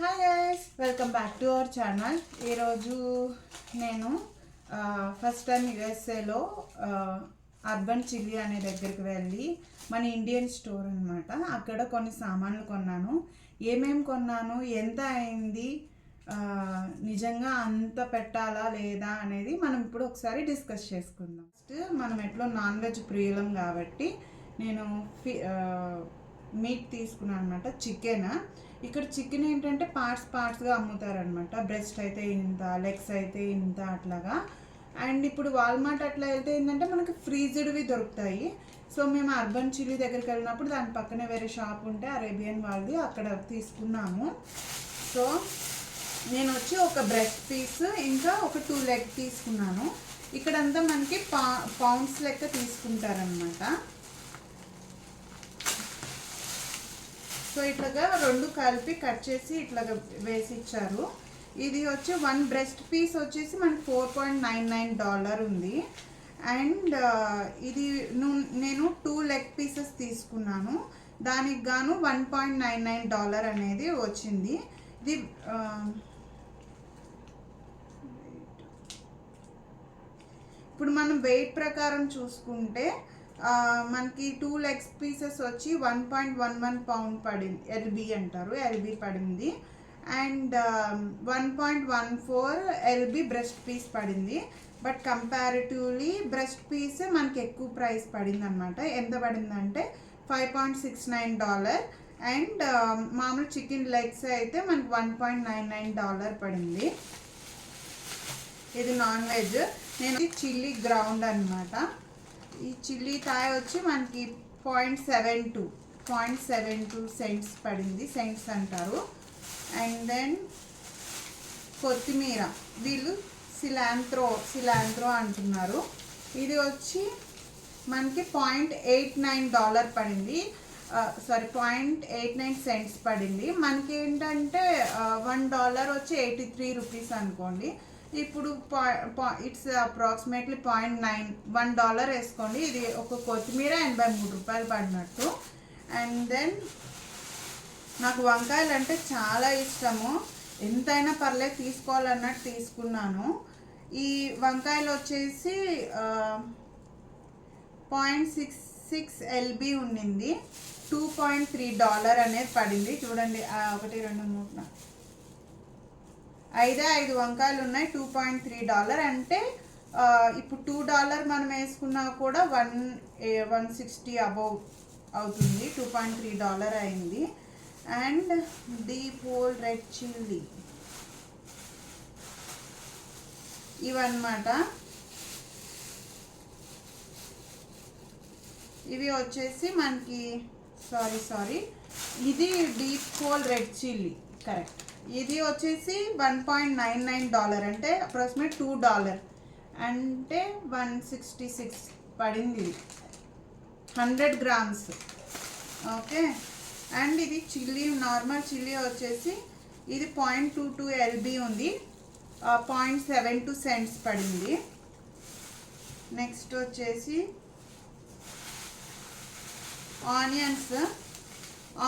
Hi guys welcome back to our channel ఈరోజు నేను first time యుఎస్ఏలో అర్బన్ చిల్లీ అనే దగ్గరికి వెళ్ళి మన ఇండియన్ స్టోర్ అనమాట అక్కడ కొన్ని సామాన్లు కొన్నాను. ఏమేమి కొన్నాను? ఎంత అయింది? నిజంగా అంత పెట్టాలా లేదా అనేది మనం ఇప్పుడు ఒకసారి డిస్కస్ చేసుకుందాం. ఫస్ట్ మనం ఎట్లో నాన్ వెజ్ ప్రియులం కాబట్టి నేను ఫి మీట్ తీసుకున్నాను అనమాట చికెన్ ఇక్కడ చికెన్ ఏంటంటే పార్ట్స్ పార్ట్స్గా అమ్ముతారనమాట బ్రెస్ట్ అయితే ఇంత లెగ్స్ అయితే ఇంత అట్లాగా. అండ్ ఇప్పుడు వాల్మార్ట్ అట్లా వెళ్తే ఏంటంటే మనకి ఫ్రీజ్డ్వి దొరుకుతాయి. సో మేము అర్బన్ చిల్లీ దగ్గరికి వెళ్ళినప్పుడు దాని పక్కనే వేరే షాప్ ఉంటే అరేబియన్ వాళ్ళది అక్కడ తీసుకున్నాము. సో నేను వచ్చి ఒక బ్రెస్ట్ పీస్ ఇంకా ఒక టూ లెగ్ తీసుకున్నాను. ఇక్కడంతా మనకి పా పౌండ్స్ లెక్క తీసుకుంటారనమాట సో ఇట్లాగా రెండు కలిపి కట్ చేసి ఇట్లాగా వేసి ఇచ్చారు ఇది వచ్చి వన్ బ్రెస్ట్ పీస్ వచ్చేసి మనకి four point nine nine dollar ఉంది. అండ్ ఇది ను- నేను టూ లెగ్ పీసెస్ తీసుకున్నాను. దానికి గాను one point nine nine dollar అనేది వచ్చింది. ఇది ఇప్పుడు మనం వెయిట్ ప్రకారం చూసుకుంటే మనకి టూ లెగ్స్ పీసెస్ వచ్చి one point one one pound పడింది. ఎల్బి అంటారు ఎల్బి పడింది. And one point one four L B breast piece పడింది. బట్ కంపారిటివ్లీ బ్రెస్ట్ పీస్ మనకి ఎక్కువ ప్రైస్ పడింది అనమాట ఎంత పడిందంటే five point six nine dollar and మామూలు చికెన్ లెగ్స్ అయితే మనకి one point nine nine dollar పడింది. ఇది నాన్ వెజ్ నేను చిల్లీ గ్రౌండ్ అన్నమాట. ఈ చిల్లీ థాయ్ వచ్చి మనకి point seven two point seven two cents పడింది సెంట్స్ అంటారు. అండ్ దెన్ కొత్తిమీర వీళ్ళు సిలాంత్రో సిలాంత్రో అంటున్నారు. ఇది వచ్చి మనకి పాయింట్ ఎయిట్ నైన్ డాలర్ పడింది. Sorry point eight nine cents పడింది. మనకి ఏంటంటే వన్ డాలర్ వచ్చి ఎయిటీ త్రీ రూపీస్ అనుకోండి. ఇప్పుడు it's approximately point nine one dollar వేసుకోండి. ఇది ఒక కొత్తిమీర ఎనభై మూడు రూపాయలు పడినట్టు. అండ్ దెన్ నాకు వంకాయలు అంటే చాలా ఇష్టము. ఎంతైనా పర్లేదు తీసుకోవాలన్నట్టు తీసుకున్నాను. ఈ వంకాయలు వచ్చేసి పాయింట్ సిక్స్ సిక్స్ ఎల్బి ఉండింది టూ పాయింట్ త్రీ డాలర్ అనేది పడింది. చూడండి ఒకటి రెండు మూడు నాలుగు. ఐదే ఐదు వంకాయలు ఉన్నాయి టూ పాయింట్ త్రీ డాలర్ అంటే ఇప్పుడు టూ డాలర్ మనం వేసుకున్నా కూడా వన్ వన్ సిక్స్టీ అబౌవ్ అవుతుంది. టూ పాయింట్ త్రీ డాలర్ అయింది. And deep hole red chilli ఇవన్నమాట. ఇవి వచ్చేసి మనకి సారీ సారీ ఇది deep hole red chilli correct ఇది వచ్చేసి one point nine nine dollar అంటే అప్రాక్సిమేట్ టూ డాలర్ అంటే వన్ సిక్స్టీ సిక్స్ పడింది ఇది. హండ్రెడ్ గ్రామ్స్ ఓకే అండ్ ఇది చిల్లీ నార్మల్ చిల్లీ వచ్చేసి ఇది పాయింట్ టూ టూ ఎల్బి ఉంది. పాయింట్ సెవెన్ టూ సెంట్స్ పడింది. నెక్స్ట్ వచ్చేసి ఆనియన్స్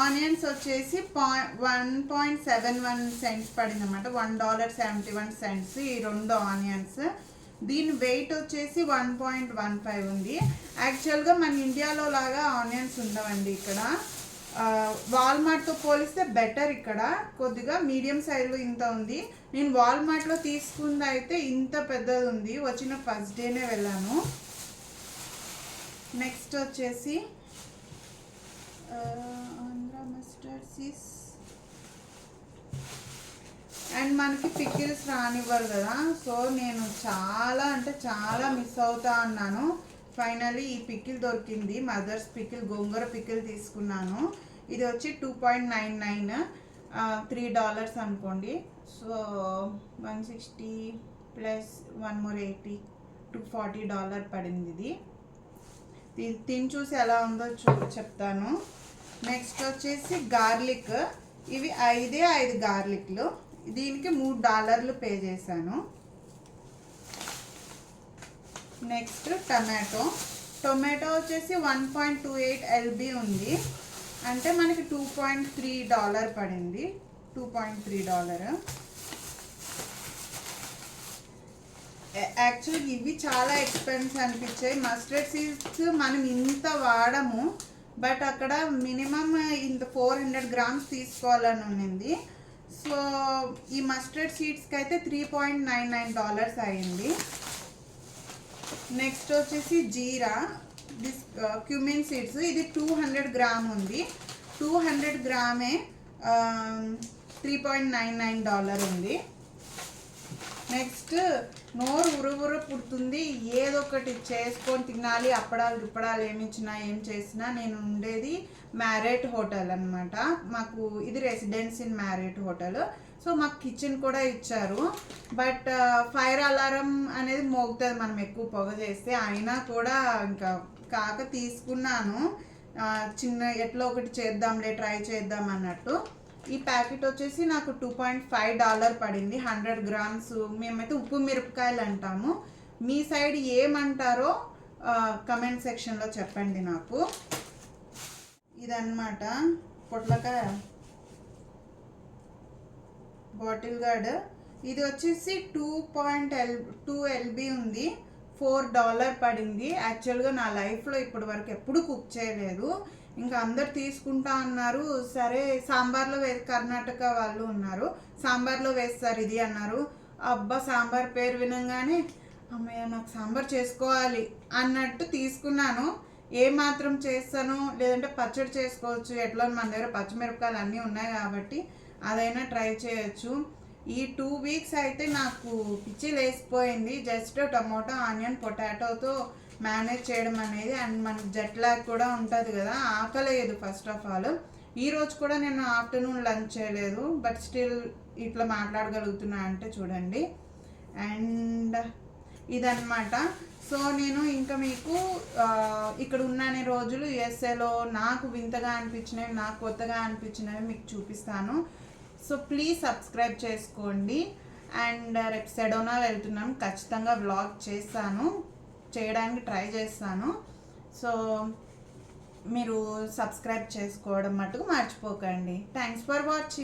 ఆనియన్స్ వచ్చేసి point one point seven one cents పడింది అనమాట one dollar seventy one cents ఈ రెండు ఆనియన్స్. దీని వెయిట్ వచ్చేసి వన్ పాయింట్ వన్ ఫైవ్ ఉంది. యాక్చువల్గా మన ఇండియాలో లాగా ఆనియన్స్ ఉండవండి ఇక్కడ. వాల్మార్ట్తో పోలిస్తే బెటర్ ఇక్కడ. కొద్దిగా మీడియం సైజులో ఇంత ఉంది. నేను వాల్మార్ట్లో తీసుకుంది అయితే ఇంత పెద్దది ఉంది. వచ్చిన ఫస్ట్ డేనే వెళ్ళాను. నెక్స్ట్ వచ్చేసి జెర్సీస్. అండ్ మనకి పికిల్స్ రానివ్వరు కదా. సో నేను చాలా అంటే చాలా మిస్ అవుతా అన్నాను. ఫైనలీ ఈ పికిల్ దొరికింది. మదర్స్ పికిల్ గోంగూర పికిల్ తీసుకున్నాను. ఇది వచ్చి two point nine nine three dollars అనుకోండి. So one sixty plus one more eighty two forty dollar పడింది ఇది. తిని చూసి ఎలా ఉందో చూ చెప్తాను. నెక్స్ట్ వచ్చేసి గార్లిక్ ఇవి ఐదే ఐదు గార్లిక్లు దీనికి మూడు డాలర్లు పే చేశాను. నెక్స్ట్ టమాటో టొమాటో వచ్చేసి one point two eight LB ఉంది. అంటే మనకి టూ పాయింట్ త్రీ డాలర్ పడింది. Two point three dollar. యాక్చువల్గా ఇవి చాలా ఎక్స్పెన్స్ అనిపించాయి. మస్టర్డ్ సీడ్స్ మనం ఇంత వాడము బట్ అక్కడ మినిమమ్ ఇంత ఫోర్ హండ్రెడ్ గ్రామ్స్ తీసుకోవాలని ఉన్నింది. సో ఈ మస్టర్డ్ సీడ్స్కి అయితే three point nine nine dollars అయింది. నెక్స్ట్ వచ్చేసి జీరా దిస్ క్యూమిన్ సీడ్స్. ఇది టూ హండ్రెడ్ గ్రామ్ ఉంది. Two hundred గ్రామే three point nine nine dollar ఉంది. నెక్స్ట్ నోరు ఉరువురు పుడుతుంది ఏదో ఒకటి చేసుకొని తినాలి అప్పడాలు దుప్పడాలు ఏమి ఇచ్చినా ఏం చేసినా నేను ఉండేది మ్యారేట్ హోటల్ అనమాట మాకు ఇది residence inn Marriott hotel. So మాకు కిచెన్ కూడా ఇచ్చారు. బట్ ఫైర్ అలారం అనేది మోగుతుంది మనం ఎక్కువ పొగ చేస్తే. అయినా కూడా ఇంకా కాక తీసుకున్నాను. చిన్న ఎట్లా ఒకటి చేద్దాంలే ట్రై చేద్దాం అన్నట్టు. ఈ ప్యాకెట్ వచ్చేసి నాకు టూ పాయింట్ ఫైవ్ డాలర్ పడింది హండ్రెడ్ గ్రామ్స్. మేమైతే ఉప్పు మిరపకాయలు అంటాము. మీ సైడ్ ఏమంటారో కమెంట్ సెక్షన్లో చెప్పండి నాకు. ఇదన్నమాట పొట్లకాయ బాటిల్ గార్డ్. ఇది వచ్చేసి two point L two LB ఉంది. ఫోర్ డాలర్ పడింది. యాక్చువల్గా నా లైఫ్లో ఇప్పటి వరకు ఎప్పుడు కుక్ చేయలేదు. ఇంకా అందరు తీసుకుంటా అన్నారు. సరే సాంబార్లో వే కర్ణాటక వాళ్ళు ఉన్నారు. సాంబార్లో వేస్తారు ఇది అన్నారు. అబ్బా సాంబార్ పేరు వినంగానే అమ్మయ్య నాకు సాంబార్ చేసుకోవాలి అన్నట్టు తీసుకున్నాను. ఏ మాత్రం చేస్తాను లేదంటే పచ్చడి చేసుకోవచ్చు. ఎట్లా మన దగ్గర పచ్చిమిరపకాయలు అన్నీ ఉన్నాయి కాబట్టి అదైనా ట్రై చేయొచ్చు. ఈ టూ వీక్స్ అయితే నాకు పిచ్చి లేసిపోయింది జస్ట్ టమోటో ఆనియన్ పొటాటోతో మేనేజ్ చేయడం అనేది అండ్ మన జెట్ లాగ్ కూడా ఉంటుంది కదా ఆకలేదు ఫస్ట్ ఆఫ్ ఆల్ ఈ రోజు కూడా నేను ఆఫ్టర్నూన్ లంచ్ చేయలేదు బట్ స్టిల్ ఇట్లా మాట్లాడగలుగుతున్నా అంటే చూడండి. అండ్ ఇదన్నమాట. సో నేను ఇంకా మీకు ఇక్కడ ఉన్నన్ని రోజులు యుఎస్ఏలో నాకు వింతగా అనిపించినవి నాకు కొత్తగా అనిపించినవి మీకు చూపిస్తాను. సో ప్లీజ్ సబ్స్క్రైబ్ చేసుకోండి. అండ్ రేపు సెడోనా వెళ్తున్నాను ఖచ్చితంగా వ్లాగ్ చేస్తాను. చేయడానికి ట్రై చేస్తాను. సో మీరు సబ్స్క్రైబ్ చేసుకోవడం మటుకు మర్చిపోకండి. Thanks for watching